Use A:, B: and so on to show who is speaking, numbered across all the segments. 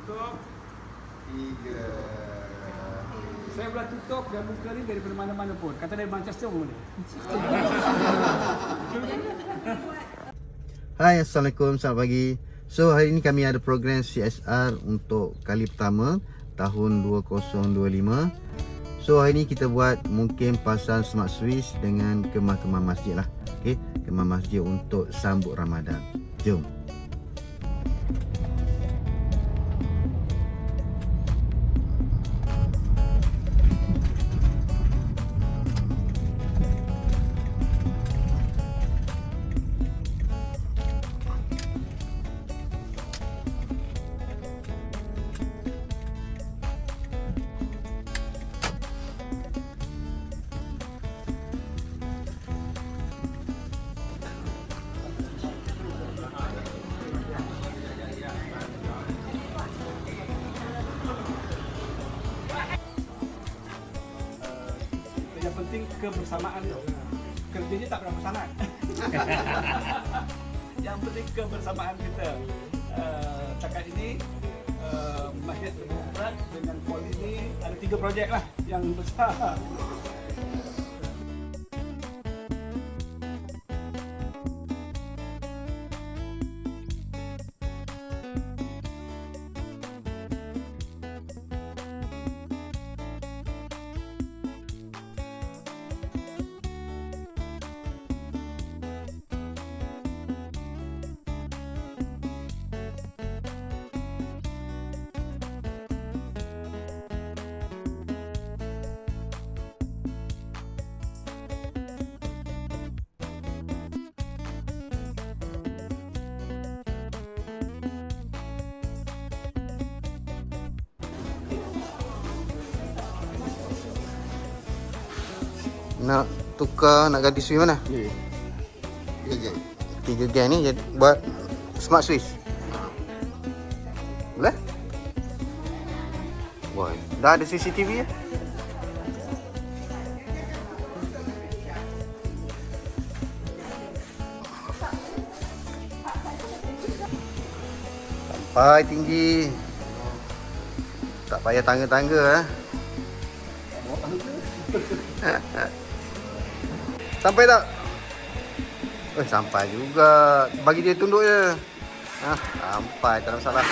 A: tutup.
B: Tiga.
A: Saya boleh tutup dan buka ni daripada mana-mana pun. Kata dari Manchester pun boleh.
B: Hai Assalamualaikum Selamat pagi So hari ini kami ada program CSR Untuk kali pertama Tahun 2025 So hari ini kita buat Mungkin pasal Smart Swiss Dengan kemah-kemah masjid lah Okay Kemah masjid untuk sambut Ramadan Jom
A: kebersamaan tu. Kerjanya tak berapa sangat. Yang penting kebersamaan kita. Uh, takat ini uh, Masjid dengan Pol ini ada tiga projek lah yang besar.
B: Nak tukar Nak ganti Swiss mana?
A: Ya.
B: Tiga gang ni jadi Buat Smart Swiss Boleh? Boy. Dah ada CCTV ya? Sampai tinggi Tak payah tangga-tangga eh. Sampai tak? Eh sampai juga Bagi dia tunduk je ha, Sampai tak ada masalah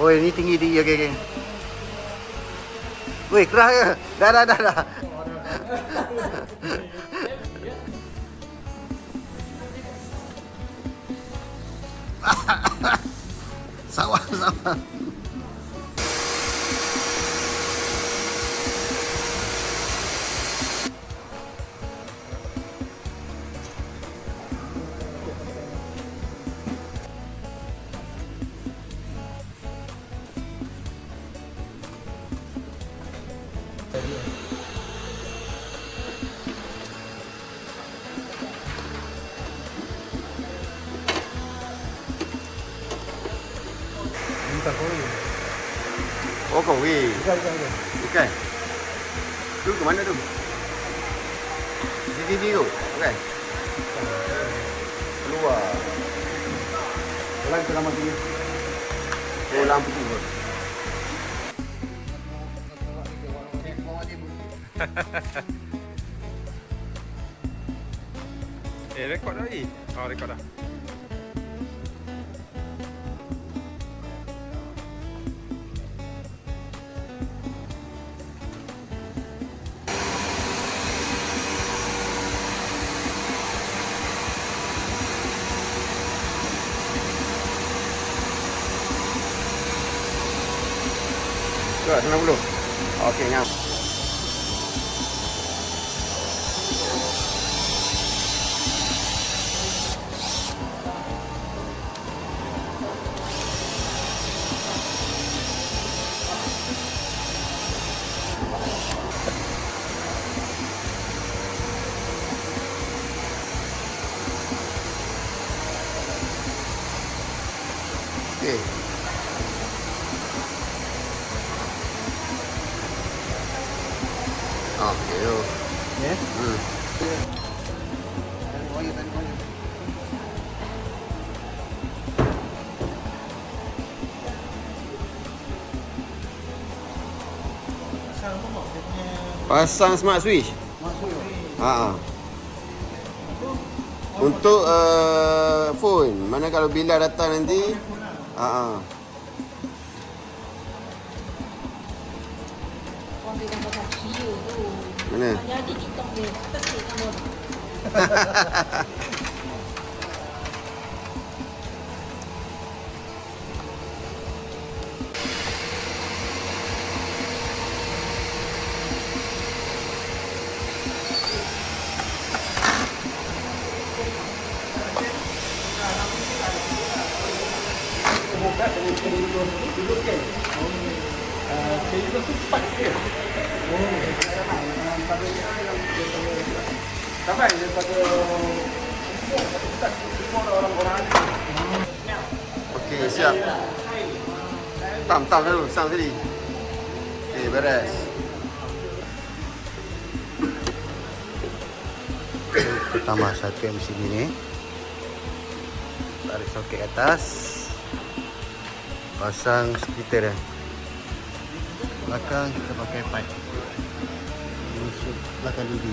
B: Oh ni tinggi tinggi okey okey. Weh kerah ke? Dah dah dah dah. sawah sawah. Oh kau weh.
A: Bukan, bukan, bukan.
B: Bukan. Tu ke mana tu? Di sini tu. Bukan. Keluar.
A: Jalan ke lama sini.
B: Oh lampu tu.
C: Eh, rekod dah lagi? Oh, rekod dah.
B: Ke 90. Okey nyam. Okey.
D: Pasang smart switch.
A: Masuk.
D: Ha. Untuk uh, phone, mana kalau bila datang nanti? Ha.
E: Tu.
D: Mana?
E: Tak jadi TikTok dia. Tertik
D: Siap. Tam, tam dulu, sam tadi. Okey, beres. Pertama satu yang sini ni. Tarik soket ke atas. Pasang splitter dia. Belakang kita pakai pipe. Masuk belakang dulu.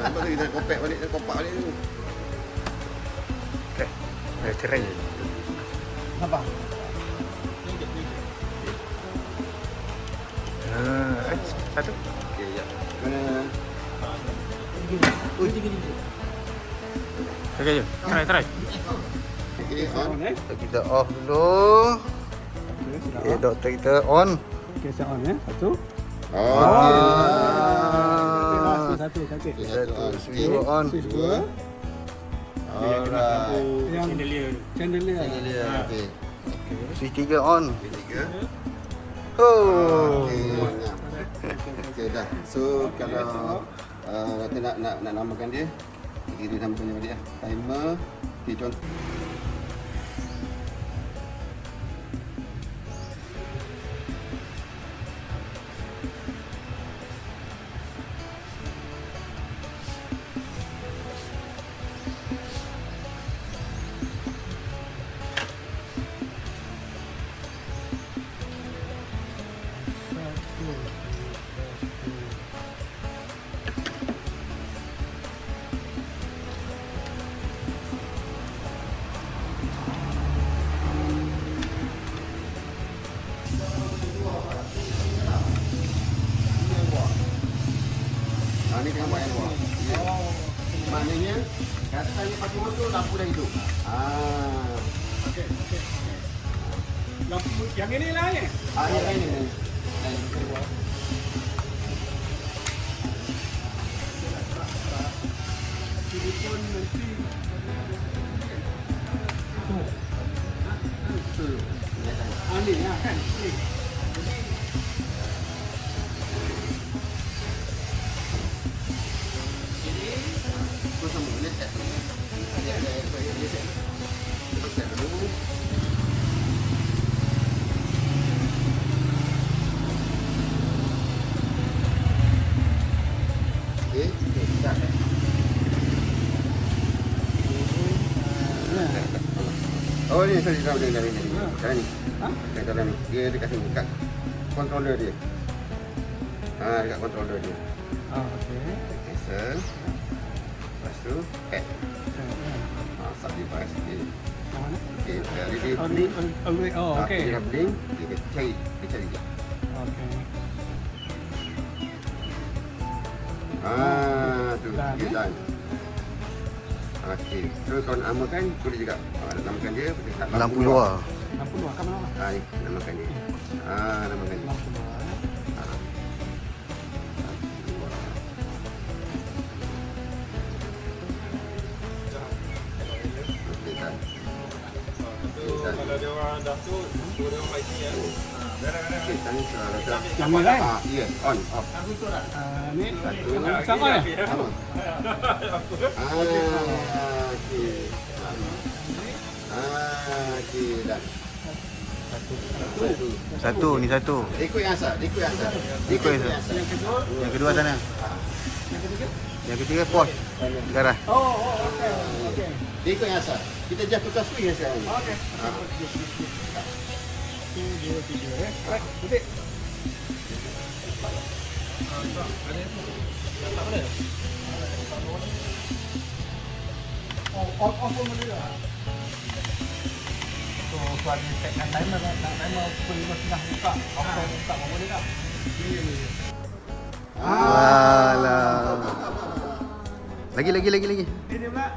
D: lepas tu kita kopek balik, kita kopak balik tu.
C: Okay. Eh, cerai.
A: apa
C: Ah, eh, satu.
D: Okey, ya. Mana?
C: Okay je. Try, try.
D: Okey, on.
A: eh
B: Kita off dulu.
A: okey sudah
B: Okay, doktor kita on.
A: okey saya on eh satu
D: Oh.
A: Ah, satu satu
D: Okey,
A: satu.
B: Switch dua on.
A: switch dua
D: Alright.
A: yang
C: Chandelier.
A: chandelier
D: Chandelier. Okey.
B: Switch tiga on.
D: Tiga.
B: Oh.
D: Okey, banyak. Okey, dah. So, kalau uh, Rata nak, nak, nak namakan dia, kita namakan dia balik lah. Timer. Okey, contoh. Ha, ni tengah buat yang luar. Ya. Maknanya, kata ni pakai motor, lampu dah hidup. Ah.
A: okey okey lampu yang ini lah
D: Ah, yang lain ni. Lain, kita buat.
A: telefon nanti Ah, ni lah kan
D: Oh ni sorry tahu dia dari ni. Sekarang ni.
A: Ha?
D: Dalam ni. Dia dekat sini dekat controller dia. Ha dekat controller dia.
A: ah okey
D: Cancel. Lepas tu add. Ha sub device dia. Okey, dah dia
A: oh
D: blink.
A: ni oh wait, oh
D: Ha,
A: okey
D: Dia dah blink, dia cari, dia cari je.
A: okey
D: Ah tu, dia done. Okey. So kalau nak namakan boleh juga. Ah, nak namakan dia boleh tak?
B: Lampu luar.
A: Lampu luar kan nama.
D: Ha, ah, namakan dia. Ha, ah, namakan dia. Kalau dia orang dah tu, dia orang baik ni ya. Oh.
A: Yang kan?
D: Ya, on, off.
A: Ah, ni sama ya?
D: Sama. Ah, okey. Ah, okey, dah. Satu.
B: Satu ni satu.
D: Ikut yang asal, ikut yang asal.
B: Ikut yang asal.
A: Yang kedua,
B: Yang kedua sana.
A: yang ketiga.
B: Yang ketiga pos. Garah.
A: Oh, oh, okey. Okey.
D: Dia ikut yang asal. Kita tukar swing yang sekarang.
A: Okey. Satu, dua, tiga. Eh, Alright, putih. Oh, off off pun boleh tak? So, tuan ni setkan timer kan? Nak timer pukul lima setengah buka. Off pun buka pun boleh tak?
B: Alah. Lagi lagi lagi lagi.
A: Ni dia pula.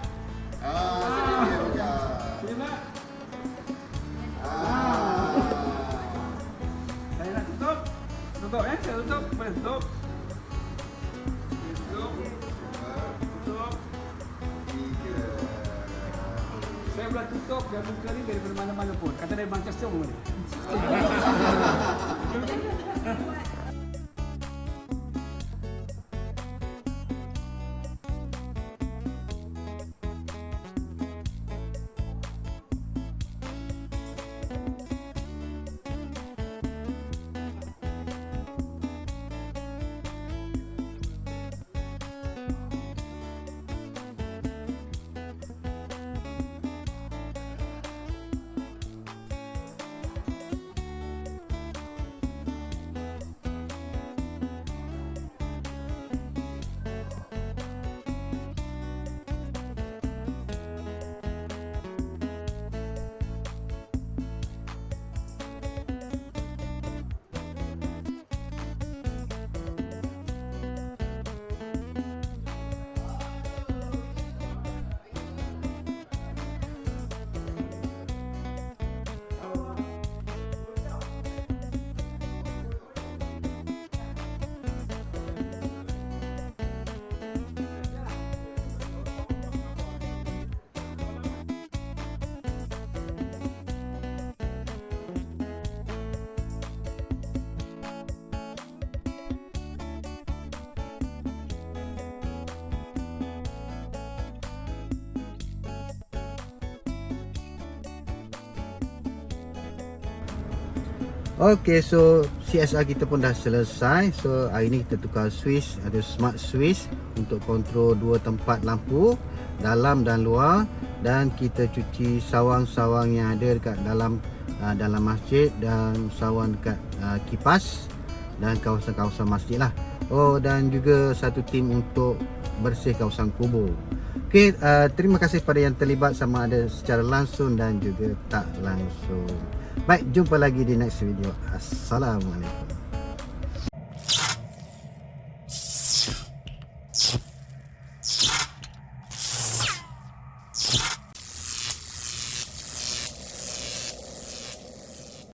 B: Okay, so CSR kita pun dah selesai. So hari ni kita tukar switch, ada smart switch untuk kontrol dua tempat lampu dalam dan luar dan kita cuci sawang-sawang yang ada dekat dalam uh, dalam masjid dan sawang dekat uh, kipas dan kawasan-kawasan masjid lah. Oh dan juga satu tim untuk bersih kawasan kubur. Okay, uh, terima kasih pada yang terlibat sama ada secara langsung dan juga tak langsung. Baik, jumpa lagi di next video. Assalamualaikum.